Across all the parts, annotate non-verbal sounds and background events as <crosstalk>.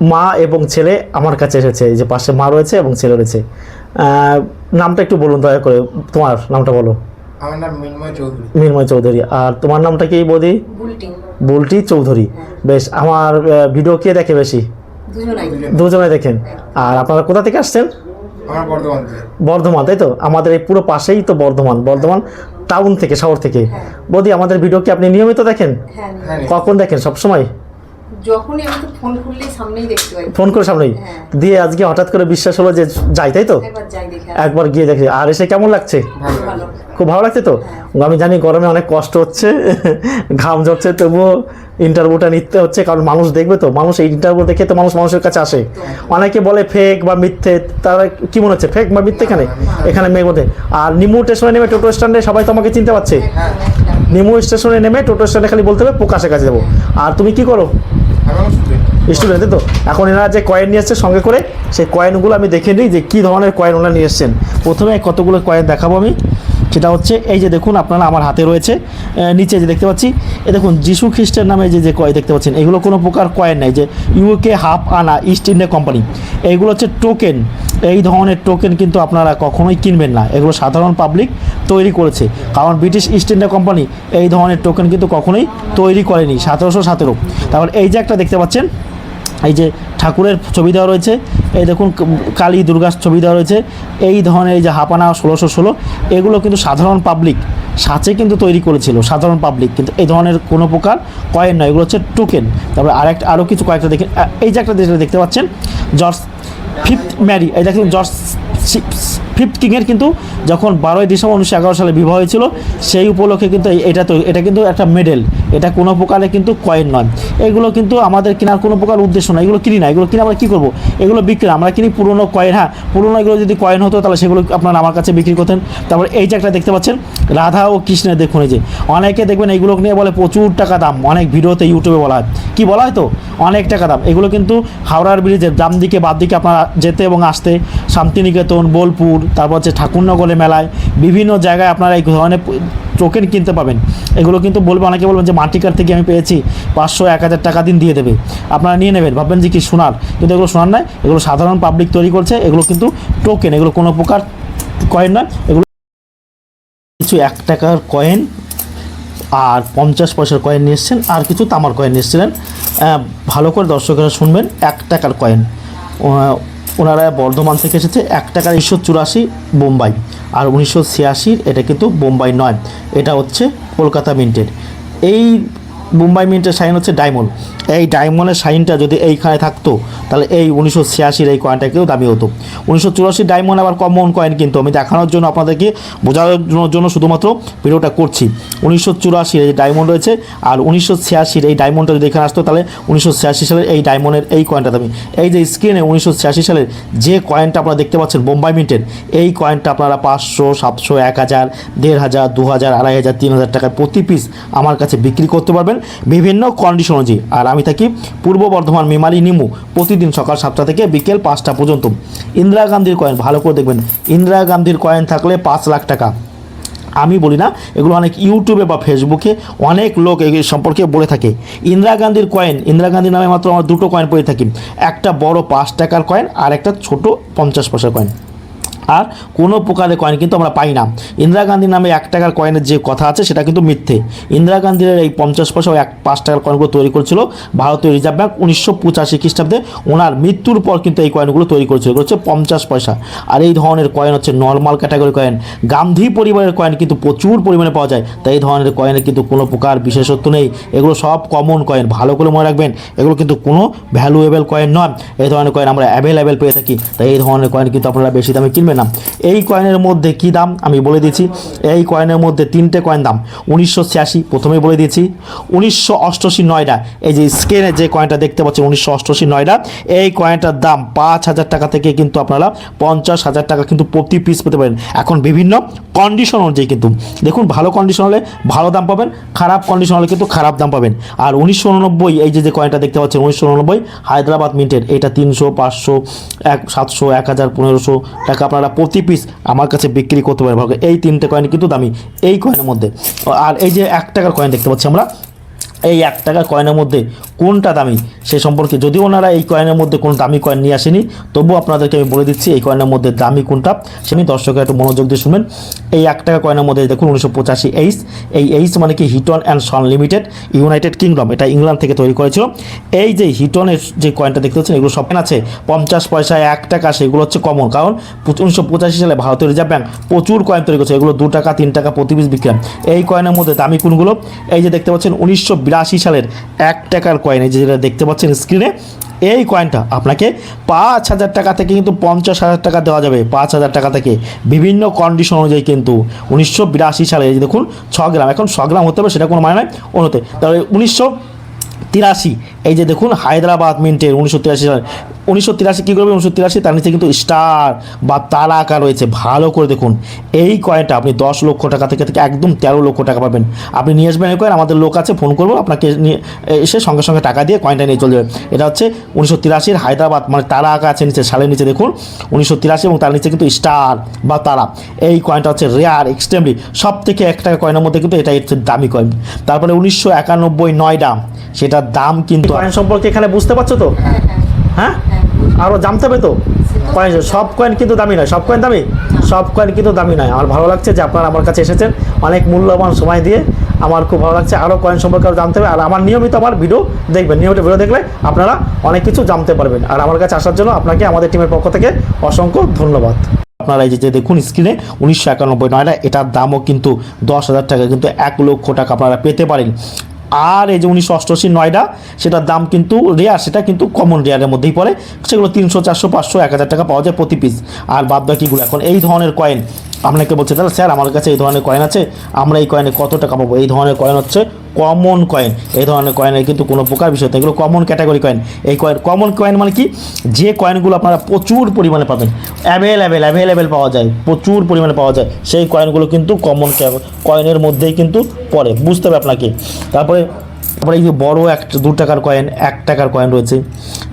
মা এবং ছেলে আমার কাছে এসেছে এই যে পাশে মা রয়েছে এবং ছেলে রয়েছে। নামটা একটু বলুন দয়া করে। তোমার নামটা বলো। আমার নাম মিন্ময় চৌধুরী। মিনময় চৌধুরী। আর তোমার নামটা কি বৌদি? বুলটি। বুলটি চৌধুরী। বেশ আমার ভিডিও কে দেখে বেশি? দুজনাই। দুজনে দেখেন। আর আপনারা কোথা থেকে আসছেন? বর্ধমান তাই তো? আমাদের এই পুরো পাশেই তো বর্ধমান। বর্ধমান টাউন থেকে শহর থেকে। বৌদি আমাদের ভিডিও কি আপনি নিয়মিত দেখেন? হ্যাঁ হ্যাঁ কখন দেখেন? সবসময়? যখনই আমি তো ফোন খুললেই সামনেই দেখতে পাই। ফোন করে সামনেই? হ্যাঁ। দিয়ে আজকে হঠাৎ করে বিশ্বাস হলো যে যাই তাই তো? একবার গিয়ে দেখি। আর এসে কেমন লাগছে? খুব ভালো। লাগছে তো? আমি জানি গরমে অনেক কষ্ট হচ্ছে <laughs> ঘাম ঝরছে তবুও ইন্টারভিউটা নিতে হচ্ছে কারণ মানুষ দেখবে তো। মানুষ এই ইন্টারভিউ দেখে তো মানুষ মানুষের কাছে আসে। অনেকে বলে ফেক বা মিথ্যে তারা কি মনে হচ্ছে? ফেক বা মিথ্যে এখানে? এখানে মেয়ের মধ্যে। আর নিমু স্টেশনে নেমে টোটো স্ট্যান্ডে সবাই তোমাকে চিনতে পারছে? হ্যাঁ নিমু স্টেশনে নেমে টোটো স্ট্যান্ডে খালি বলতে হবে প্রকাশের কাছে যাব। আর তুমি কি করো? স্টুডেন্ট তো। এখন এনারা যে কয়েন নিয়ে এসছে, সঙ্গে করে সেই কয়েনগুলো আমি দেখে নিই যে কী ধরনের কয়েন ওনারা নিয়ে এসছেন। প্রথমে কতগুলো কয়েন দেখাবো আমি। সেটা হচ্ছে, এই যে দেখুন, আপনারা আমার হাতে রয়েছে। নিচে যে দেখতে পাচ্ছি, এ দেখুন, যিশু খ্রিস্টের নামে যে যে কয় দেখতে পাচ্ছেন, এগুলো কোনো প্রকার কয়েন নাই যে UK half anna East India company এইগুলো হচ্ছে টোকেন এই ধরনের টোকেন কিন্তু আপনারা কখনোই কিনবেন না। এগুলো সাধারণ পাবলিক তৈরি করেছে। কারণ ব্রিটিশ ইস্ট ইন্ডিয়া কোম্পানি এই ধরনের টোকেন কিন্তু কখনোই তৈরি করেনি, সতেরোশো সতেরো। তারপর এই যে একটা দেখতে পাচ্ছেন, এই যে ঠাকুরের ছবি দেওয়া রয়েছে, এই দেখুন কালী দুর্গার ছবি দেওয়া রয়েছে, এই ধরনের এই যে হাপানা ষোলোশো ষোলো, এগুলো কিন্তু সাধারণ পাবলিক সাঁচে কিন্তু তৈরি করেছিল, সাধারণ পাবলিক কিন্তু এই ধরনের কোনো প্রকার কয়েন নয়, এগুলো হচ্ছে টোকেন তারপরে আরেকটা আরও কিছু কয়েকটা দেখে, এই যে একটা দেখতে পাচ্ছেন, জর্জ ফিফথ ম্যারি, এই দেখলেন জর্জ ফিফথ কিংয়ের কিন্তু যখন বারোই ডিসেম্বর উনিশশো এগারো সালে বিবাহ হয়েছিল, সেই উপলক্ষে কিন্তু এটা তো এটা কিন্তু একটা মেডেল এটা কোনো প্রকারে কিন্তু কয়েন নয়। এগুলো কিন্তু আমাদের কেনার কোনো প্রকার উদ্দেশ্য নয়। এগুলো কিনি না। এগুলো কিনে আমরা কী করব? এগুলো বিক্রি আমরা কিনি পুরনো কয়েন হ্যাঁ পুরনো এগুলো যদি কয়েন হতো তাহলে সেগুলো আপনারা আমার কাছে বিক্রি করতেন। তারপর এই যে একটা দেখতে পাচ্ছেন, রাধা ও কৃষ্ণের দেখুন এই যে। অনেকে দেখবেন এইগুলো নিয়ে বলে প্রচুর টাকা দাম। অনেক ভিডিওতে ইউটিউবে বলা হয়। কী বলা হয় তো? অনেক টাকা দাম। এগুলো কিন্তু হাওড়ার ব্রিজের ডাম দিকে বাদ দিকে আপনারা যেতে এবং আসতে শান্তিনিকেতন, বোলপুর, তারপর হচ্ছে ঠাকুরনগরের মেলায়, বিভিন্ন জায়গায় আপনারা এই ধরনের টোকেন কিনতে পাবেন। এগুলো কিন্তু বলবে, অনেকে বলবেন যে মাটিকার থেকে আমি পেয়েছি পাঁচশো, এক হাজার টাকা দিন দিয়ে দেবে। আপনারা নিয়ে নেবেন, ভাববেন যে কি সোনার। কিন্তু এগুলো সোনার নয়, এগুলো সাধারণ পাবলিক তৈরি করছে, এগুলো কিন্তু টোকেন এগুলো কোনো প্রকার কয়েন নয়, এগুলো কিছু এক টাকার কয়েন আর পঞ্চাশ পয়সার কয়েন নিয়ে এসেছেন, আর কিছু তামার কয়েন নিয়ে এসেছিলেন। ভালো করে দর্শকেরা শুনবেন, এক টাকার কয়েন ওনারা বর্ধমান থেকে এসেছে। এক টাকার উনিশশো চুরাশি বোম্বাই। আর উনিশশো ছিয়াশির এটা কিন্তু বোম্বাই নয়। এটা হচ্ছে কলকাতা মিন্টের। এই মুম্বাই মিন্টের সাইন হচ্ছে ডায়মন্ড। এই ডায়মন্ডের সাইনটা যদি এইখানে থাকতো, তাহলে এই উনিশশো ছিয়াশির এই কয়েনটা কিন্তু দামি হতো। উনিশশো চুরাশি ডায়মন্ড আবার কমন কয়েন কিন্তু, আমি দেখানোর জন্য আপনাদেরকে বোঝানোর জন্য শুধুমাত্র ভিডিওটা করছি। উনিশশো চুরাশির এই ডায়মন্ড রয়েছে, আর উনিশশো ছিয়াশির এই ডায়মন্ডটা যদি এখানে আসতো, তাহলে উনিশশো ছিয়াশি সালের এই ডায়মন্ডের এই কয়েনটা দামি। এই যে স্ক্রিনে উনিশশো ছিয়াশি সালের যে কয়েনটা আপনারা দেখতে পাচ্ছেন বোম্বাই মিন্টের এই কয়েনটা আপনারা পাঁচশো, সাতশো, এক হাজার, দেড় হাজার, দু হাজার, আড়াই হাজার, তিন হাজার টাকায় প্রতি পিস আমার কাছে বিক্রি করতে পারবেন। বিভিন্ন কন্ডিশন অনুযায়ী। আর আমি থাকি পূর্ব বর্ধমান মেমারি নিমু। প্রতিদিন সকাল সাতটা থেকে বিকেল পাঁচটা পর্যন্ত। ইন্দিরা গান্ধীর কয়েন, ভালো করে দেখবেন। ইন্দিরা গান্ধীর কয়েন থাকলে পাঁচ লাখ টাকা। আমি বলি না, এগুলো অনেক ইউটিউবে বা ফেসবুকে অনেক লোক এই সম্পর্কে বলে থাকে। ইন্দিরা গান্ধীর কয়েন, ইন্দিরা গান্ধীর নামে মাত্র আমার দুটো কয়েন পড়ে থাকি। একটা বড় পাঁচ টাকার কয়েন, আর একটা ছোট পঞ্চাশ পয়সার কয়েন। আর কোনো প্রকারের কয়েন কিন্তু আমরা পাই না। ইন্দিরা গান্ধীর নামে এক টাকার কয়েনের যে কথা আছে, সেটা কিন্তু মিথ্যে। ইন্দিরা গান্ধীর এই পঞ্চাশ পয়সা এক পাঁচ টাকার কয়েনগুলো তৈরি করেছিল ভারতীয় রিজার্ভ ব্যাঙ্ক উনিশশো পঁচাশি খ্রিস্টাব্দে। ওনার মৃত্যুর পর কিন্তু এই কয়েনগুলো তৈরি করেছিল। হচ্ছে পঞ্চাশ পয়সা। আর এই ধরনের কয়েন হচ্ছে নর্মাল ক্যাটাগরি কয়েন গান্ধী পরিবারের কয়েন কিন্তু প্রচুর পরিমাণে পাওয়া যায়। তাই এই ধরনের কয়েনের কিন্তু কোনো প্রকার বিশেষত্ব নেই। এগুলো সব কমন কয়েন ভালো করে মনে রাখবেন, এগুলো কিন্তু কোনো ভ্যালুয়েবল কয়েন নয়। এই ধরনের কয়েন আমরা অ্যাভেলেবেল পেয়ে থাকি। তাই এই ধরনের কয়েন কিন্তু আপনারা বেশি দামে কিনবেন না এই কয়েনের মধ্যে কি দাম? আমি বলে দিচ্ছি, এই কয়েনের মধ্যে তিনটে কয়েন দাম। উনিশশো ছিয়াশি প্রথমেই বলে দিয়েছি উনিশশো অষ্টআশি নয়ডা, এই যে স্ক্রিনে যে কয়েনটা দেখতে পাচ্ছেন, উনিশশো অষ্টআশি নয়ডা, এই কয়েনটার দাম পাঁচ হাজার টাকা থেকে কিন্তু আপনারা পঞ্চাশ হাজার টাকা কিন্তু প্রতি পিস পেতে পারেন। এখন বিভিন্ন কন্ডিশন অনুযায়ী কিন্তু, দেখুন ভালো কন্ডিশন হলে ভালো দাম পাবেন, খারাপ কন্ডিশন হলে কিন্তু খারাপ দাম পাবেন। আর উনিশশো উননব্বই, এই যে যে কয়েনটা দেখতে পাচ্ছেন, উনিশশো উননব্বই, হায়দ্রাবাদ মিন্টের এটা তিনশো, পাঁচশো, এক, সাতশো, এক হাজার, পনেরোশো টাকা আপনারা প্রতি পিস আমার কাছে বিক্রি করতে পারেন। এই তিনটে কয়েন কিন্তু দামি। এই কয়েনের মধ্যে। আর এই যে এক টাকার কয়েন দেখতে পাচ্ছি আমরা এই এক টাকা কয়েনের মধ্যে কোনটা দামি, সে সম্পর্কে যদি ওনারা এই কয়েনের মধ্যে কোনো দামি কয়েন নিয়ে আসেনি, তবুও আপনাদেরকে আমি বলে দিচ্ছি, এই কয়েনের মধ্যে দামি কোনটা? সেটি দর্শকের একটু মনোযোগ দিয়ে শুনবেন। এই এক টাকা কয়েনের মধ্যে দেখুন উনিশশো পঁচাশি এইচ এই এইচ মানে কি? Heaton and Son Limited United Kingdom এটা ইংল্যান্ড থেকে তৈরি করেছিল। এই যে হিটনের যে কয়েনটা দেখতে পাচ্ছেন, এগুলো সব আছে। পঞ্চাশ পয়সা এক টাকা, সেগুলো হচ্ছে কমন কারণ উনিশশো পঁচাশি সালে ভারতীয় রিজার্ভ ব্যাংক প্রচুর কয়েন তৈরি করেছে। এগুলো দু টাকা, তিন টাকা প্রতি পিস এই কয়েনের মধ্যে দামি কোনগুলো? এই যে দেখতে পাচ্ছেন, উনিশশো বিরাশি সালের এক টাকার কয়েন এই যেটা দেখতে পাচ্ছেন স্ক্রিনে এই কয়েনটা আপনাকে পাঁচ হাজার টাকা থেকে কিন্তু পঞ্চাশ হাজার টাকা দেওয়া যাবে, পাঁচ হাজার টাকা থেকে। বিভিন্ন কন্ডিশন অনুযায়ী কিন্তু উনিশশো বিরাশি সালে, এই দেখুন, ছ গ্রাম, এখন ছ গ্রাম হতে হবে সেটা কোনো মানে নয় অন্যতে। তাহলে উনিশশো তিরাশি, এই যে দেখুন, হায়দ্রাবাদ মিন্টের উনিশশো তিরাশি সালে উনিশশো তিরাশি কী করবে উনিশশো তিরাশি? তার নিচে কিন্তু স্টার বা তারা আঁকা রয়েছে। ভালো করে দেখুন। এই কয়েনটা আপনি দশ লক্ষ টাকা থেকে থেকে একদম তেরো লক্ষ টাকা পাবেন। আপনি নিয়ে আসবেন এই কয়েন আমাদের লোক আছে ফোন করব আপনাকে নিয়ে এসে সঙ্গে সঙ্গে টাকা দিয়ে কয়েনটা নিয়ে চলে যাবে। এটা হচ্ছে উনিশশো তিরাশির হায়দ্রাবাদ মানে তারা আঁকা আছে নিচে সালের নিচে দেখুন। উনিশশো তিরাশি এবং তার নিচে কিন্তু স্টার বা তারা। এই কয়েনটা হচ্ছে রেয়ার এক্সট্রিমলি। সব থেকে এক টাকা কয়েনের মধ্যে কিন্তু এটা হচ্ছে দামি কয়েন। তারপরে উনিশশো একানব্বই নয়ডা সেটার দাম কিন্তু কয়েন সম্পর্কে এখানে বুঝতে পারছ তো? হ্যাঁ হ্যাঁ। হ্যাঁ? আরও জানতে হবে তো? কয়েন সব কয়েন কিন্তু দামি নয়। সব কয়েন দামি? সব কয়েন কিন্তু দামি নয়। আমার ভালো লাগছে যে আপনারা আমার কাছে এসেছেন। অনেক মূল্যবান সময় দিয়ে আমার খুব ভালো লাগছে। আরও কয়েন সম্পর্কে আরও জানতে হবে। আর আমার নিয়মিত আমার ভিডিও দেখবেন। নিয়মিত ভিডিও দেখলে আপনারা অনেক কিছু জানতে পারবেন। আর আমার কাছে আসার জন্য আপনাকে আমাদের টিমের পক্ষ থেকে অসংখ্য ধন্যবাদ। আপনারা এই যে দেখুন স্ক্রিনে উনিশশো একানব্বই নয়টা এটার দামও কিন্তু দশ হাজার টাকা। কিন্তু এক লক্ষ টাকা আপনারা পেতে পারেন। আর এই যে উনিশশো অষ্টআশি নয়ডা, সেটার দাম কিন্তু রেয়ার সেটা কিন্তু কমন রেয়ারের মধ্যেই পড়ে। সেগুলো তিনশো, চারশো, পাঁচশো, এক হাজার টাকা পাওয়া যায় প্রতি পিস আর বাদ বাকিগুলো এখন এই ধরনের কয়েন আপনাকে বলছে তাহলে স্যার আমার কাছে এই ধরনের কয়েন আছে, আমরা এই কয়েনে কত টাকা পাবো? এই ধরনের কয়েন হচ্ছে কমন কয়েন এই ধরনের কয়েনের কিন্তু কোনো প্রকার বিষয় এগুলো কমন ক্যাটাগরি কয়েন এই কয়েন কমন কয়েন মানে কি? যে কয়েনগুলো আপনারা প্রচুর পরিমাণে পাবেন। অ্যাভেলেবেল অ্যাভেলেবেল পাওয়া যায়। প্রচুর পরিমাণে পাওয়া যায়। সেই কয়েনগুলো কিন্তু কমন কয়েনের মধ্যেই কিন্তু পড়ে। বুঝতে হবে আপনাকে। তারপরে তারপরে এই যে বড় এক, দু টাকার কয়েন এক টাকার কয়েন রয়েছে।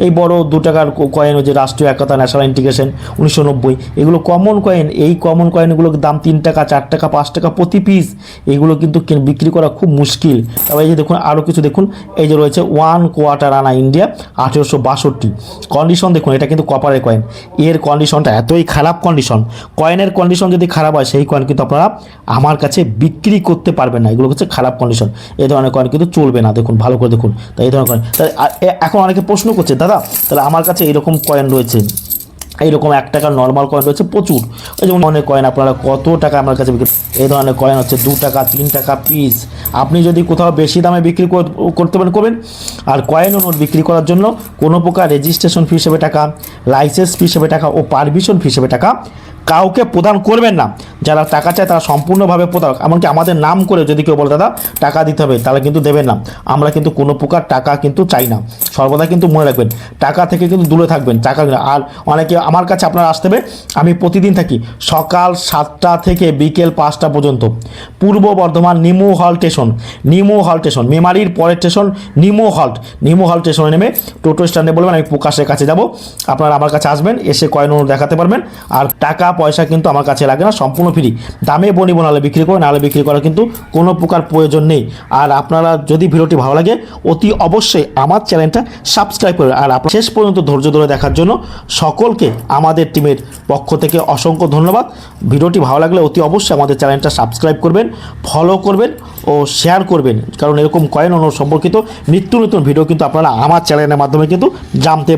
এই বড় দু টাকার কয়েন হচ্ছে রাষ্ট্রীয় একতা ন্যাশনাল ইন্টিগ্রেশন উনিশশো নব্বই। এগুলো কমন কয়েন এই কমন কয়েনগুলোর দাম তিন টাকা, চার টাকা, পাঁচ টাকা প্রতি পিস এগুলো কিন্তু বিক্রি করা খুব মুশকিল। তবে এই যে দেখুন আরও কিছু দেখুন, এই যে রয়েছে ওয়ান কোয়ার্টার আনা ইন্ডিয়া আঠেরোশো বাষট্টি। কন্ডিশন দেখুন, এটা কিন্তু কপারের কয়েন এর কন্ডিশনটা এতই খারাপ কন্ডিশন কয়েনের কন্ডিশন যদি খারাপ হয়, সেই কয়েন কিন্তু আপনারা আমার কাছে বিক্রি করতে পারবেন না। এগুলো হচ্ছে খারাপ কন্ডিশন এই ধরনের কয়েন কিন্তু চলবে না। দেখুন, ভালো করে দেখুন। তাই এই ধরনের কয়েন। এ- এখন অনেকে প্রশ্ন করছে, দাদা, তাহলে আমার কাছে এরকম কয়েন রয়েছে। এইরকম এক টাকার নর্মাল কয়েন রয়েছে প্রচুর। ওই যেমন অনেক কয়েন, আপনারা কত টাকা আমার কাছে বিক্রি এই ধরনের কয়েন হচ্ছে দু টাকা, তিন টাকা পিস আপনি যদি কোথাও বেশি দামে বিক্রি কর- করতে পারেন, করবেন। আর কয়েন ও নোট বিক্রি করার জন্য কোনো প্রকার রেজিস্ট্রেশন ফি হিসেবে টাকা লাইসেন্স ফি হিসেবে টাকা ও পারমিশন ফি হিসেবে টাকা কাউকে প্রদান করবেন না। যারা টাকা চায় তারা সম্পূর্ণভাবে প্রদান এমনকি আমাদের নাম করে যদি কেউ বলে, দাদা, টাকা দিতে হবে, তাহলে কিন্তু দেবেন না। আমরা কিন্তু কোনো প্রকার টাকা কিন্তু চাই না। সর্বদা কিন্তু মনে রাখবেন, টাকা থেকে কিন্তু দূরে থাকবেন, টাকা আর অনেকে আমার কাছে আপনারা আসতে হবে, আমি প্রতিদিন থাকি সকাল সাতটা থেকে বিকেল পাঁচটা পর্যন্ত। পূর্ব বর্ধমান নিমু হল স্টেশন, নিমু হল স্টেশন। মেমারির পরের স্টেশন, নিমু হল্ট। নিমু হল স্টেশনে নেমে টোটো স্ট্যান্ডে বলবেন, আমি প্রকাশের কাছে যাব। আপনারা আমার কাছে আসবেন, এসে কয়েন দেখাতে পারবেন। আর টাকা পয়সা কিন্তু আমার কাছে লাগে না, সম্পূর্ণ ফ্রি দামে বনিব নাহলে বিক্রি করে নাহলে বিক্রি করার কিন্তু কোনো প্রকার প্রয়োজন নেই। আর আপনারা যদি ভিডিওটি ভালো লাগে, অতি অবশ্যই আমার চ্যানেলটা সাবস্ক্রাইব করবেন আর আপনার শেষ পর্যন্ত ধৈর্য ধরে দেখার জন্য সকলকে আমাদের টিমের পক্ষ থেকে অসংখ্য ধন্যবাদ। ভিডিওটি ভালো লাগলে অতি অবশ্যই আমাদের চ্যানেলটা সাবস্ক্রাইব করবেন ফলো করবেন ও শেয়ার করবেন। কারণ এরকম কয়েন অনু সম্পর্কিত নিত্য নতুন ভিডিও কিন্তু আপনারা আমার চ্যানেলের মাধ্যমে কিন্তু জানতে পারেন